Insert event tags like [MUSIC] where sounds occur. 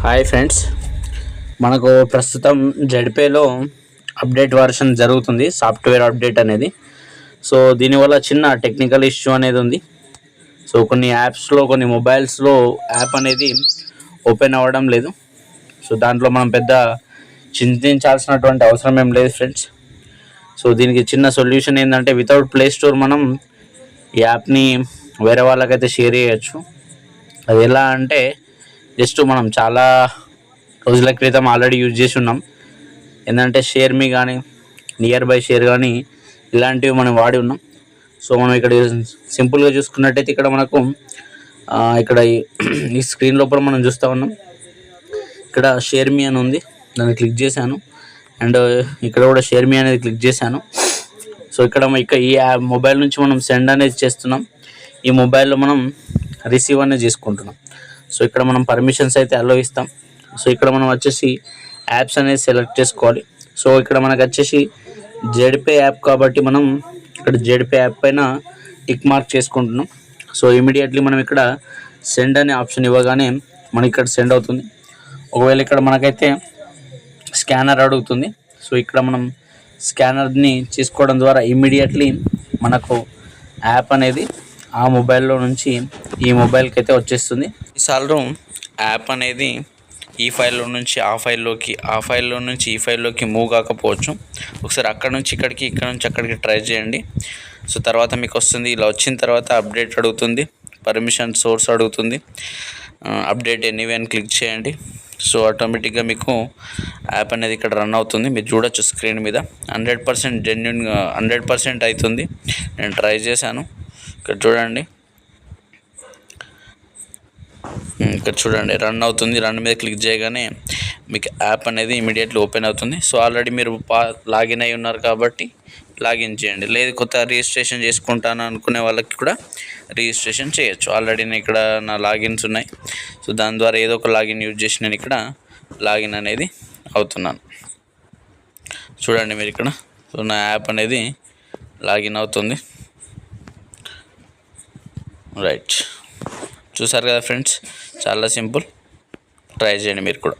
Hi friends మనకు ప్రస్తుతం జెడ్పేలో అప్డేట్ వర్షన్ జరుగుతుంది సాఫ్ట్వేర్ అప్డేట్ అనేది. సో దీనివల్ల చిన్న టెక్నికల్ ఇష్యూ అనేది ఉంది. సో కొన్ని యాప్స్లో కొన్ని మొబైల్స్లో యాప్ అనేది ఓపెన్ అవ్వడం లేదు. సో దాంట్లో మనం పెద్ద చింతించాల్సినటువంటి అవసరం ఏం లేదు ఫ్రెండ్స్ సో దీనికి చిన్న సొల్యూషన్ ఏంటంటే వితౌట్ ప్లే స్టోర్ మనం ఈ యాప్ని వేరే వాళ్ళకైతే షేర్ చేయొచ్చు. అది ఎలా అంటే జస్ట్ మనం చాలా రోజుల క్రితం ఆల్రెడీ యూజ్ చేసి ఉన్నాం. ఏంటంటే షేర్ మీ కానీ నియర్ బై షేర్ కానీ ఇలాంటివి మనం వాడి ఉన్నాం. సో మనం ఇక్కడ సింపుల్గా చూసుకున్నట్టయితే ఇక్కడ మనకు ఇక్కడ ఈ- [CLEARS THROAT] ఈ స్క్రీన్ లోపల మనం చూస్తూ ఉన్నాం. ఇక్కడ షేర్ మీ అని ఉంది. దాన్ని క్లిక్ చేశాను. అండ్ ఇక్కడ కూడా షేర్ మీ అనేది క్లిక్ చేశాను. సో ఇక్కడ ఇక ఈ యాప్ మొబైల్ నుంచి మనం సెండ్ అనేది చేస్తున్నాం. ఈ మొబైల్లో మనం రిసీవ్ అనేది చేసుకుంటున్నాం. సో ఇక్కడ మనం పర్మిషన్స్ అయితే అలో ఇస్తాం సో ఇక్కడ మనం వచ్చేసి యాప్స్ అనేది సెలెక్ట్ చేసుకోవాలి. సో ఇక్కడ మనకు వచ్చేసి జెడ్పే యాప్ కాబట్టి మనం ఇక్కడ జెడ్పే యాప్ పైన టిక్ మార్క్ చేసుకుంటున్నాం. సో ఇమీడియట్లీ మనం ఇక్కడ సెండ్ అనే ఆప్షన్ ఇవ్వగానే మనకి ఇక్కడ సెండ్ అవుతుంది. ఒకవేళ ఇక్కడ మనకైతే స్కానర్ అడుగుతుంది. సో ఇక్కడ మనం స్కానర్ని తీసుకోవడం ద్వారా ఇమ్మీడియట్లీ మనకు యాప్ అనేది ఆ మొబైల్లో నుంచి ఈ మొబైల్కి అయితే వచ్చేస్తుంది. ఈసార్లు యాప్ అనేది ఈ ఫైల్లో నుంచి ఆ ఫైల్లోకి ఆ ఫైల్లో నుంచి ఈ ఫైల్లోకి మూవ్ కాకపోవచ్చు. ఒకసారి అక్కడ నుంచి ఇక్కడికి ఇక్కడ నుంచి అక్కడికి ట్రై చేయండి. సో తర్వాత మీకు వస్తుంది ఇలా వచ్చిన తర్వాత అప్డేట్ అడుగుతుంది పర్మిషన్ సోర్స్ అడుగుతుంది. అప్డేట్ ఎనీవే అని క్లిక్ చేయండి. సో ఆటోమేటిక్గా మీకు యాప్ అనేది ఇక్కడ రన్ అవుతుంది. మీరు చూడొచ్చు స్క్రీన్ మీద. హండ్రెడ్ పర్సెంట్ జెన్యున్గా హండ్రెడ్ పర్సెంట్ అవుతుంది. నేను ట్రై చేశాను. ఇక్కడ చూడండి. ఇక్కడ చూడండి రన్ అవుతుంది రన్ మీద క్లిక్ చేయగానే మీకు యాప్ అనేది ఇమీడియట్లీ ఓపెన్ అవుతుంది. సో ఆల్రెడీ మీరు పా లాగిన్ అయి ఉన్నారు కాబట్టి లాగిన్ చేయండి. లేదు కొత్త రిజిస్ట్రేషన్ చేసుకుంటాను అనుకునే వాళ్ళకి కూడా రిజిస్ట్రేషన్ చేయొచ్చు. ఆల్రెడీ నేను ఇక్కడ నా లాగిన్స్ ఉన్నాయి. సో దాని ద్వారా ఏదో ఒక లాగిన్ యూజ్ చేసి నేను ఇక్కడ లాగిన్ అనేది అవుతున్నాను. చూడండి మీరు ఇక్కడ. సో నా యాప్ అనేది లాగిన్ అవుతుంది. రైట్ చూసారు కదా ఫ్రెండ్స్ చాలా సింపుల్. ట్రై చేయండి మీరు కూడా.